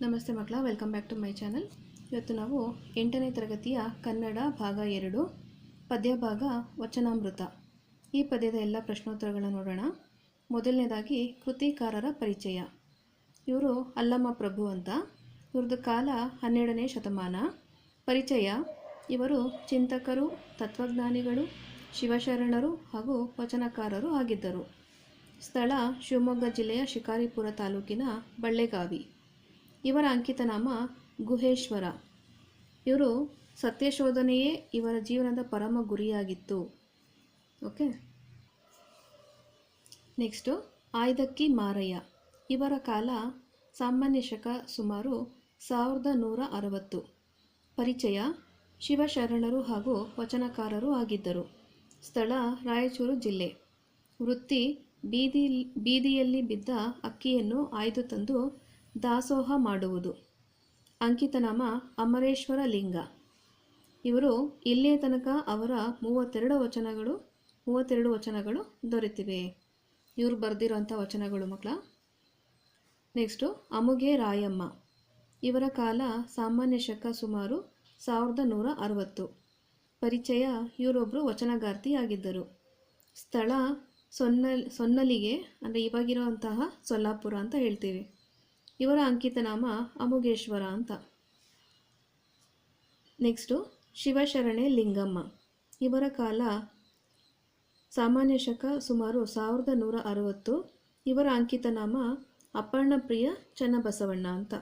ನಮಸ್ತೆ ಮಕ್ಕಳ welcome back to my channel ಇವತ್ತು ನಾವು ಎಂಟನೇ ತರಗತಿಯ ಕನ್ನಡ ಭಾಗ ಎರಡು, ಪದ್ಯ ಭಾಗ ವಚನಾಮೃತ. ಈ ಪದ್ಯದ ಎಲ್ಲ ಪ್ರಶ್ನೋತ್ತರಗಳನ್ನು ನೋಡೋಣ. ಮೊದಲನೇದಾಗಿ ಕೃತಿಕಾರರ ಪರಿಚಯ. ಇವರು ಅಲ್ಲಮ್ಮ ಪ್ರಭು ಅಂತ. ಇವ್ರದ್ದು ಕಾಲ ಹನ್ನೆರಡನೇ ಶತಮಾನ. ಪರಿಚಯ, ಇವರು ಚಿಂತಕರು, ತತ್ವಜ್ಞಾನಿಗಳು, ಶಿವಶರಣರು ಹಾಗೂ ವಚನಕಾರರು ಆಗಿದ್ದರು. ಸ್ಥಳ ಶಿವಮೊಗ್ಗ ಜಿಲ್ಲೆಯ ಶಿಕಾರಿಪುರ ತಾಲೂಕಿನ ಬಳ್ಳೆಗಾವಿ. ಇವರ ಅಂಕಿತನಾಮ ಗುಹೇಶ್ವರ. ಇವರು ಸತ್ಯಶೋಧನೆಯೇ ಇವರ ಜೀವನದ ಪರಮ ಗುರಿಯಾಗಿತ್ತು. ಓಕೆ? ನೆಕ್ಸ್ಟು, ಆಯ್ದಕ್ಕಿ ಮಾರಯ್ಯ. ಇವರ ಕಾಲ ಸಾಮಾನ್ಯ ಶಕ ಸುಮಾರು ಸಾವಿರದ ನೂರ ಅರವತ್ತು. ಪರಿಚಯ, ಶಿವಶರಣರು ಹಾಗೂ ವಚನಕಾರರು ಆಗಿದ್ದರು. ಸ್ಥಳ, ರಾಯಚೂರು ಜಿಲ್ಲೆ. ವೃತ್ತಿ, ಬೀದಿ, ಬೀದಿಯಲ್ಲಿ ಬಿದ್ದ ಅಕ್ಕಿಯನ್ನು ಆಯ್ದು ತಂದು ದಾಸೋಹ ಮಾಡುವುದು. ಅಂಕಿತನಾಮ ಅಮರೇಶ್ವರ ಲಿಂಗ. ಇವರು ಇಲ್ಲಿಯ ತನಕ ಅವರ ಮೂವತ್ತೆರಡು ವಚನಗಳು ಮೂವತ್ತೆರಡು ವಚನಗಳು ದೊರೆತಿವೆ. ಇವರು ಬರೆದಿರೋಂಥ ವಚನಗಳು ಮಕ್ಕಳ. ನೆಕ್ಸ್ಟು, ಅಮುಗೆ ರಾಯಮ್ಮ. ಇವರ ಕಾಲ ಸಾಮಾನ್ಯ ಶಕ ಸುಮಾರು ಸಾವಿರದ ನೂರ ಅರವತ್ತು. ಪರಿಚಯ ಇವರೊಬ್ಬರು ವಚನಗಾರ್ತಿಯಾಗಿದ್ದರು ಸ್ಥಳ ಸೊನ್ನ ಸೊನ್ನಲಿಗೆ, ಅಂದರೆ ಇವಾಗಿರುವಂತಹ ಸೊಲ್ಲಾಪುರ ಅಂತ ಹೇಳ್ತೀವಿ. ಇವರ ಅಂಕಿತನಾಮ ಅಮುಗೇಶ್ವರ ಅಂತ. ನೆಕ್ಸ್ಟು ಶಿವಶರಣೆ ಲಿಂಗಮ್ಮ. ಇವರ ಕಾಲ ಸಾಮಾನ್ಯ ಶಕ ಸುಮಾರು ಸಾವಿರದ ನೂರ ಅರವತ್ತು. ಇವರ ಅಂಕಿತನಾಮ ಅಪ್ಪಣ್ಣಪ್ರಿಯ ಚನ್ನಬಸವಣ್ಣ ಅಂತ.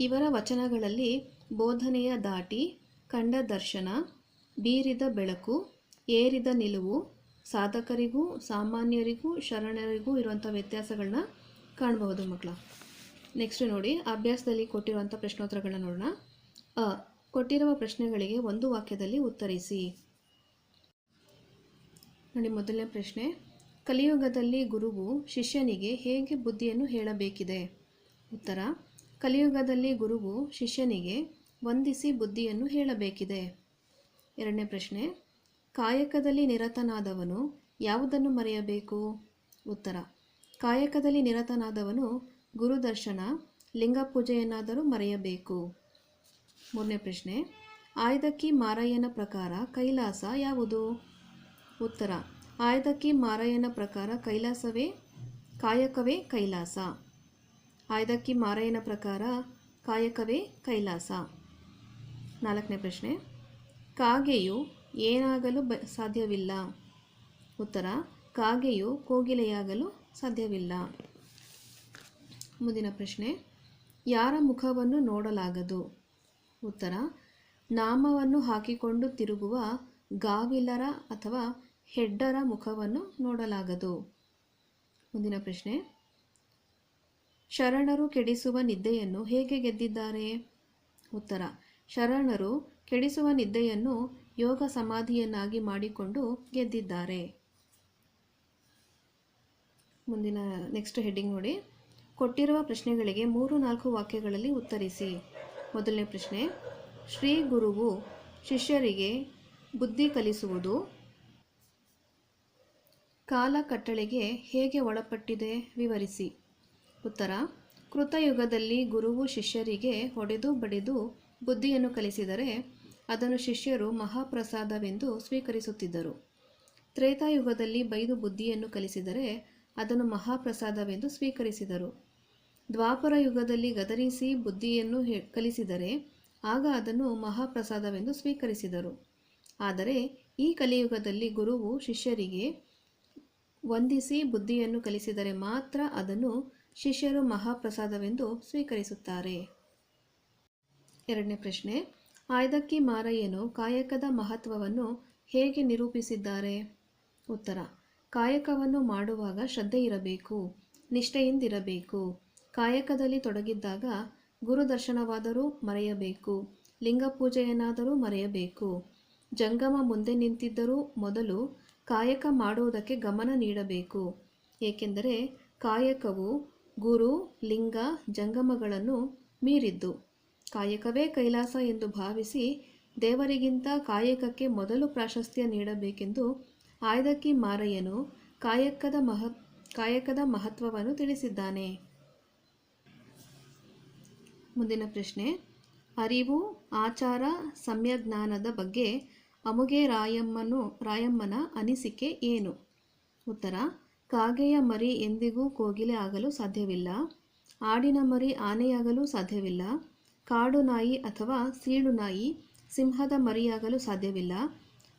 ಇವರ ವಚನಗಳಲ್ಲಿ ಬೋಧನೆಯ ದಾಟಿ, ಕಂಡ ದರ್ಶನ, ಬೀರಿದ ಬೆಳಕು, ಏರಿದ ನಿಲುವು, ಸಾಧಕರಿಗೂ, ಸಾಮಾನ್ಯರಿಗೂ, ಶರಣರಿಗೂ ಇರುವಂಥ ವ್ಯತ್ಯಾಸಗಳನ್ನ ಕಾಣಬಹುದು ಮಕ್ಕಳ. ನೆಕ್ಸ್ಟ್ ನೋಡಿ, ಅಭ್ಯಾಸದಲ್ಲಿ ಕೊಟ್ಟಿರುವಂಥ ಪ್ರಶ್ನೋತ್ತರಗಳನ್ನ ನೋಡೋಣ. ಅ, ಕೊಟ್ಟಿರುವ ಪ್ರಶ್ನೆಗಳಿಗೆ ಒಂದು ವಾಕ್ಯದಲ್ಲಿ ಉತ್ತರಿಸಿ. ನೋಡಿ, ಮೊದಲನೇ ಪ್ರಶ್ನೆ. ಕಲಿಯುಗದಲ್ಲಿ ಗುರುವು ಶಿಷ್ಯನಿಗೆ ಹೇಗೆ ಬುದ್ಧಿಯನ್ನು ಹೇಳಬೇಕಿದೆ? ಉತ್ತರ. ಕಲಿಯುಗದಲ್ಲಿ ಗುರುವು ಶಿಷ್ಯನಿಗೆ ವಂದಿಸಿ ಬುದ್ಧಿಯನ್ನು ಹೇಳಬೇಕಿದೆ. ಎರಡನೇ ಪ್ರಶ್ನೆ. ಕಾಯಕದಲ್ಲಿ ನಿರತನಾದವನು ಯಾವುದನ್ನು ಮರೆಯಬೇಕು? ಉತ್ತರ. ಕಾಯಕದಲ್ಲಿ ನಿರತನಾದವನು ಗುರುದರ್ಶನ ಲಿಂಗ ಪೂಜೆಯನ್ನಾದರೂ ಮರೆಯಬೇಕು. ಮೂರನೇ ಪ್ರಶ್ನೆ ಆಯ್ದಕ್ಕಿ ಮಾರಯ್ಯನ ಪ್ರಕಾರ ಕೈಲಾಸ ಯಾವುದು? ಉತ್ತರ ಆಯ್ದಕ್ಕಿ ಮಾರಯ್ಯನ ಪ್ರಕಾರ ಕೈಲಾಸವೇ, ಕಾಯಕವೇ ಕೈಲಾಸ. ಆಯ್ದಕ್ಕಿ ಮಾರಯ್ಯನ ಪ್ರಕಾರ ಕಾಯಕವೇ ಕೈಲಾಸ. ನಾಲ್ಕನೇ ಪ್ರಶ್ನೆ, ಕಾಗೆಯು ಏನಾಗಲು ಸಾಧ್ಯವಿಲ್ಲ. ಉತ್ತರ, ಕಾಗೆಯು ಕೋಗಿಲೆಯಾಗಲು ಸಾಧ್ಯವಿಲ್ಲ. ಮುಂದಿನ ಪ್ರಶ್ನೆ, ಯಾರ ಮುಖವನ್ನು ನೋಡಲಾಗದು? ಉತ್ತರ, ನಾಮವನ್ನು ಹಾಕಿಕೊಂಡು ತಿರುಗುವ ಗಾವಿಲರ ಅಥವಾ ಹೆಡ್ಡರ ಮುಖವನ್ನು ನೋಡಲಾಗದು. ಮುಂದಿನ ಪ್ರಶ್ನೆ, ಶರಣರು ಕೆಡಿಸುವ ನಿದ್ದೆಯನ್ನು ಹೇಗೆ ಗೆದ್ದಿದ್ದಾರೆ? ಉತ್ತರ, ಶರಣರು ಕೆಡಿಸುವ ನಿದ್ದೆಯನ್ನು ಯೋಗ ಸಮಾಧಿಯನ್ನಾಗಿ ಮಾಡಿಕೊಂಡು ಗೆದ್ದಿದ್ದಾರೆ. ಮುಂದಿನ ನೆಕ್ಸ್ಟ್ ಹೆಡ್ಡಿಂಗ್ ನೋಡಿ. ಕೊಟ್ಟಿರುವ ಪ್ರಶ್ನೆಗಳಿಗೆ ಮೂರು ನಾಲ್ಕು ವಾಕ್ಯಗಳಲ್ಲಿ ಉತ್ತರಿಸಿ. ಮೊದಲನೇ ಪ್ರಶ್ನೆ, ಶ್ರೀ ಗುರುವು ಶಿಷ್ಯರಿಗೆ ಬುದ್ಧಿ ಕಲಿಸುವುದು ಕಾಲ ಕಟ್ಟಳೆಗೆ ಹೇಗೆ ಒಳಪಟ್ಟಿದೆ ವಿವರಿಸಿ. ಉತ್ತರ, ಕೃತಯುಗದಲ್ಲಿ ಗುರುವು ಶಿಷ್ಯರಿಗೆ ಹೊಡೆದು ಬಡಿದು ಬುದ್ಧಿಯನ್ನು ಕಲಿಸಿದರೆ ಅದನ್ನು ಶಿಷ್ಯರು ಮಹಾಪ್ರಸಾದವೆಂದು ಸ್ವೀಕರಿಸುತ್ತಿದ್ದರು. ತ್ರೇತಾಯುಗದಲ್ಲಿ ಬೈದು ಬುದ್ಧಿಯನ್ನು ಕಲಿಸಿದರೆ ಅದನ್ನು ಮಹಾಪ್ರಸಾದವೆಂದು ಸ್ವೀಕರಿಸಿದರು. ದ್ವಾಪರ ಯುಗದಲ್ಲಿ ಗದರಿಸಿ ಬುದ್ಧಿಯನ್ನು ಕಲಿಸಿದರೆ ಆಗ ಅದನ್ನು ಮಹಾಪ್ರಸಾದವೆಂದು ಸ್ವೀಕರಿಸಿದರು. ಆದರೆ ಈ ಕಲಿಯುಗದಲ್ಲಿ ಗುರುವು ಶಿಷ್ಯರಿಗೆ ವಂದಿಸಿ ಬುದ್ಧಿಯನ್ನು ಕಲಿಸಿದರೆ ಮಾತ್ರ ಅದನ್ನು ಶಿಷ್ಯರು ಮಹಾಪ್ರಸಾದವೆಂದು ಸ್ವೀಕರಿಸುತ್ತಾರೆ. ಎರಡನೇ ಪ್ರಶ್ನೆ, ಆಯ್ದಕ್ಕಿ ಮಾರಯ್ಯನು ಕಾಯಕದ ಮಹತ್ವವನ್ನು ಹೇಗೆ ನಿರೂಪಿಸಿದ್ದಾರೆ? ಉತ್ತರ ಕಾಯಕವನ್ನು ಮಾಡುವಾಗ ಶ್ರದ್ಧೆ ಇರಬೇಕು, ನಿಷ್ಠೆಯಿಂದಿರಬೇಕು. ಕಾಯಕದಲ್ಲಿ ತೊಡಗಿದ್ದಾಗ ಗುರುದರ್ಶನವಾದರೂ ಮರೆಯಬೇಕು ಲಿಂಗ ಪೂಜೆಯನ್ನಾದರೂ ಮರೆಯಬೇಕು. ಜಂಗಮ ಮುಂದೆ ನಿಂತಿದ್ದರೂ ಮೊದಲು ಕಾಯಕ ಮಾಡುವುದಕ್ಕೆ ಗಮನ ನೀಡಬೇಕು. ಏಕೆಂದರೆ ಕಾಯಕವು ಗುರು, ಲಿಂಗ, ಜಂಗಮಗಳನ್ನು ಮೀರಿದ್ದು. ಕಾಯಕವೇ ಕೈಲಾಸ ಎಂದು ಭಾವಿಸಿ ದೇವರಿಗಿಂತ ಕಾಯಕಕ್ಕೆ ಮೊದಲು ಪ್ರಾಶಸ್ತ್ಯ ನೀಡಬೇಕೆಂದು ಆಯ್ದಕ್ಕಿ ಮಾರಯ್ಯನು ಕಾಯಕದ ಮಹ, ಕಾಯಕದ ಮಹತ್ವವನ್ನು ತಿಳಿಸಿದ್ದಾನೆ. ಮುಂದಿನ ಪ್ರಶ್ನೆ. ಅರಿವು, ಆಚಾರ, ಸಮ್ಯಜ್ಞಾನದ ಬಗ್ಗೆ ಅಮುಗೆ ರಾಯಮ್ಮನು, ರಾಯಮ್ಮನ ಅನಿಸಿಕೆ ಏನು? ಉತ್ತರ. ಕಾಗೆಯ ಮರಿ ಎಂದಿಗೂ ಕೋಗಿಲೆ ಆಗಲು ಸಾಧ್ಯವಿಲ್ಲ. ಆಡಿನ ಮರಿ ಆನೆಯಾಗಲು ಸಾಧ್ಯವಿಲ್ಲ. ಕಾಡು ನಾಯಿ ಅಥವಾ ಸೀಳು ನಾಯಿ ಸಿಂಹದ ಮರಿಯಾಗಲು ಸಾಧ್ಯವಿಲ್ಲ.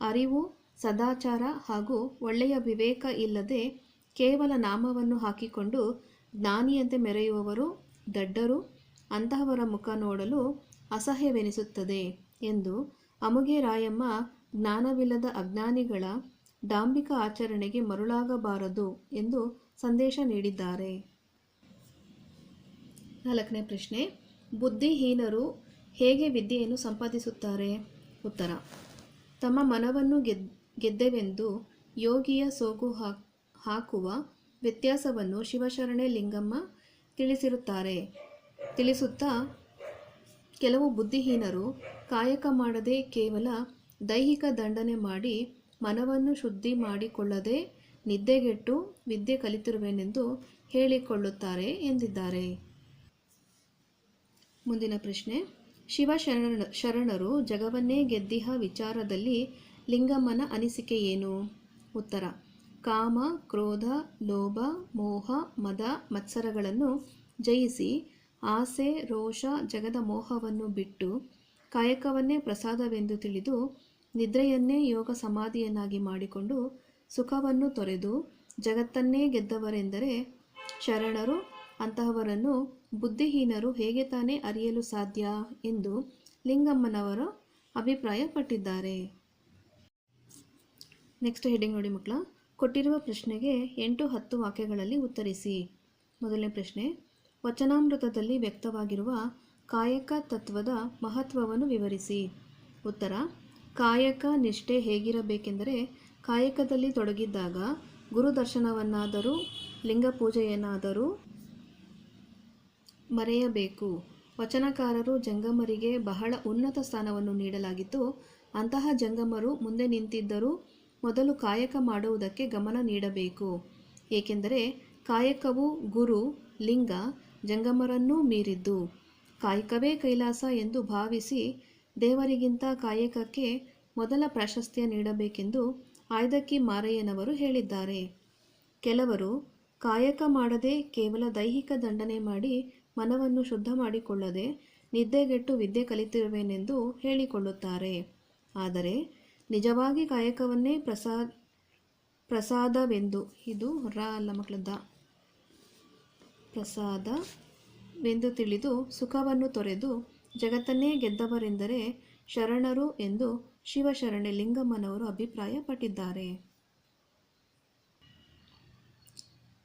ಅರಿವು ಸದಾಚಾರ ಹಾಗೂ ಒಳ್ಳೆಯ ವಿವೇಕ ಇಲ್ಲದೆ ಕೇವಲ ನಾಮವನ್ನು ಹಾಕಿಕೊಂಡು ಜ್ಞಾನಿಯಂತೆ ಮೆರೆಯುವವರು, ದಡ್ಡರು, ಅಂತಹವರ ಮುಖ ನೋಡಲು ಅಸಹ್ಯವೆನಿಸುತ್ತದೆ ಎಂದು ಅಮುಗೆ ರಾಯಮ್ಮ ಜ್ಞಾನವಿಲ್ಲದ ಅಜ್ಞಾನಿಗಳ ಡಾಂಬಿಕ ಆಚರಣೆಗೆ ಮರುಳಾಗಬಾರದು ಎಂದು ಸಂದೇಶ ನೀಡಿದ್ದಾರೆ. ನಾಲ್ಕನೇ ಪ್ರಶ್ನೆ, ಬುದ್ಧಿಹೀನರು ಹೇಗೆ ವಿದ್ಯೆಯನ್ನು ಸಂಪಾದಿಸುತ್ತಾರೆ? ಉತ್ತರ, ತಮ್ಮ ಮನವನ್ನು ಗೆದ್ ಗೆದ್ದೆವೆಂದು ಯೋಗಿಯ ಸೋಗು ಹಾಕ್, ಹಾಕುವ ವ್ಯತ್ಯಾಸವನ್ನು ಶಿವಶರಣೆ ಲಿಂಗಮ್ಮ ತಿಳಿಸಿರುತ್ತಾರೆ. ತಿಳಿಸುತ್ತಾ, ಕೆಲವು ಬುದ್ಧಿಹೀನರು ಕಾಯಕ ಮಾಡದೆ ಕೇವಲ ದೈಹಿಕ ದಂಡನೆ ಮಾಡಿ ಮನವನ್ನು ಶುದ್ಧಿ ಮಾಡಿಕೊಳ್ಳದೆ ನಿದ್ದೆಗೆಟ್ಟು ವಿದ್ಯೆ ಕಲಿತಿರುವೆನೆಂದು ಹೇಳಿಕೊಳ್ಳುತ್ತಾರೆ ಎಂದಿದ್ದಾರೆ. ಮುಂದಿನ ಪ್ರಶ್ನೆ. ಶಿವಶರಣ, ಶರಣರು ಜಗವನ್ನೇ ಗೆದ್ದಿಹ ವಿಚಾರದಲ್ಲಿ ಲಿಂಗಮ್ಮನ ಅನಿಸಿಕೆ ಏನು? ಉತ್ತರ. ಕಾಮ, ಕ್ರೋಧ, ಲೋಭ, ಮೋಹ, ಮದ, ಮತ್ಸರಗಳನ್ನು ಜಯಿಸಿ ಆಸೆ, ರೋಷ, ಜಗದ ಮೋಹವನ್ನು ಬಿಟ್ಟು ಕಾಯಕವನ್ನೇ ಪ್ರಸಾದವೆಂದು ತಿಳಿದು ನಿದ್ರೆಯನ್ನೇ ಯೋಗ ಸಮಾಧಿಯನ್ನಾಗಿ ಮಾಡಿಕೊಂಡು ಸುಖವನ್ನು ತೊರೆದು ಜಗತ್ತನ್ನೇ ಗೆದ್ದವರೆಂದರೆ ಶರಣರು, ಅಂತಹವರನ್ನು ಬುದ್ಧಿಹೀನರು ಹೇಗೆ ತಾನೇ ಅರಿಯಲು ಸಾಧ್ಯ? ಎಂದು ಲಿಂಗಮ್ಮನವರು ಅಭಿಪ್ರಾಯಪಟ್ಟಿದ್ದಾರೆ. ನೆಕ್ಸ್ಟ್ ಹೆಡಿಂಗ್ ನೋಡಿ ಮಕ್ಕಳ. ಕೊಟ್ಟಿರುವ ಪ್ರಶ್ನೆಗೆ ಎಂಟು ಹತ್ತು ವಾಕ್ಯಗಳಲ್ಲಿ ಉತ್ತರಿಸಿ. ಮೊದಲನೇ ಪ್ರಶ್ನೆ, ವಚನಾಮೃತದಲ್ಲಿ ವ್ಯಕ್ತವಾಗಿರುವ ಕಾಯಕ ತತ್ವದ ಮಹತ್ವವನ್ನು ವಿವರಿಸಿ. ಉತ್ತರ, ಕಾಯಕ ನಿಷ್ಠೆ ಹೇಗಿರಬೇಕೆಂದರೆ ಕಾಯಕದಲ್ಲಿ ತೊಡಗಿದ್ದಾಗ ಗುರುದರ್ಶನವನ್ನಾದರೂ ಲಿಂಗ ಪೂಜೆಯನ್ನಾದರೂ ಮರೆಯಬೇಕು. ವಚನಕಾರರು ಜಂಗಮರಿಗೆ ಬಹಳ ಉನ್ನತ ಸ್ಥಾನವನ್ನು ನೀಡಲಾಗಿತ್ತು. ಅಂತಹ ಜಂಗಮರು ಮುಂದೆ ನಿಂತಿದ್ದರೂ ಮೊದಲು ಕಾಯಕ ಮಾಡುವುದಕ್ಕೆ ಗಮನ ನೀಡಬೇಕು. ಏಕೆಂದರೆ ಕಾಯಕವು ಗುರು, ಲಿಂಗ, ಜಂಗಮರನ್ನೂ ಮೀರಿದ್ದು, ಕಾಯಕವೇ ಕೈಲಾಸ ಎಂದು ಭಾವಿಸಿ ದೇವರಿಗಿಂತ ಕಾಯಕಕ್ಕೆ ಮೊದಲ ಪ್ರಾಶಸ್ತ್ಯ ನೀಡಬೇಕೆಂದು ಆಯ್ದಕ್ಕಿ ಮಾರಯ್ಯನವರು ಹೇಳಿದ್ದಾರೆ. ಕೆಲವರು, ಕಾಯಕ ಮಾಡದೆ ಕೇವಲ ದೈಹಿಕ ದಂಡನೆ ಮಾಡಿ ಮನವನ್ನು ಶುದ್ಧ ಮಾಡಿಕೊಳ್ಳದೆ ನಿದ್ದೆಗೆಟ್ಟು ವಿದ್ಯೆ ಕಲಿತಿರುವೆನೆಂದು ಹೇಳಿಕೊಳ್ಳುತ್ತಾರೆ. ಆದರೆ ನಿಜವಾಗಿ ಕಾಯಕವನ್ನೇ ಪ್ರಸಾದ ಪ್ರಸಾದವೆಂದು. ಇದು ರ ಅಲ್ಲ ಮಕ್ಕಳದ್ದ ಪ್ರಸಾದವೆಂದು ತಿಳಿದು ಸುಖವನ್ನು ತೊರೆದು ಜಗತ್ತನ್ನೇ ಗೆದ್ದವರೆಂದರೆ ಶರಣರು ಎಂದು ಶಿವಶರಣೆ ಲಿಂಗಮ್ಮನವರು ಅಭಿಪ್ರಾಯಪಟ್ಟಿದ್ದಾರೆ.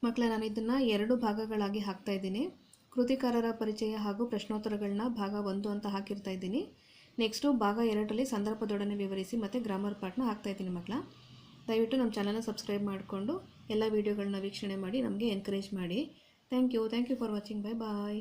ಮಕ್ಕಳ ನಾನು ಇದನ್ನು ಎರಡು ಭಾಗಗಳಾಗಿ ಹಾಕ್ತಾ ಇದ್ದೀನಿ. ಕೃತಿಕಾರರ ಪರಿಚಯ ಹಾಗೂ ಪ್ರಶ್ನೋತ್ತರಗಳನ್ನ ಭಾಗ ಒಂದು ಅಂತ ಹಾಕಿರ್ತಾ ಇದ್ದೀನಿ. ನೆಕ್ಸ್ಟು ಭಾಗ ಎರಡರಲ್ಲಿ ಸಂದರ್ಭದೊಡನೆ ವಿವರಿಸಿ ಮತ್ತು ಗ್ರಾಮರ್ ಪಾರ್ಟ್ನ ಹಾಕ್ತಾ ಇದ್ದೀನಿ ಮಕ್ಕಳ. ದಯವಿಟ್ಟು ನಮ್ಮ ಚಾನಲ್ನ ಸಬ್ಸ್ಕ್ರೈಬ್ ಮಾಡಿಕೊಂಡು ಎಲ್ಲ ವೀಡಿಯೋಗಳನ್ನ ವೀಕ್ಷಣೆ ಮಾಡಿ ನಮಗೆ ಎನ್ಕರೇಜ್ ಮಾಡಿ. Thank you thank you for watching bye bye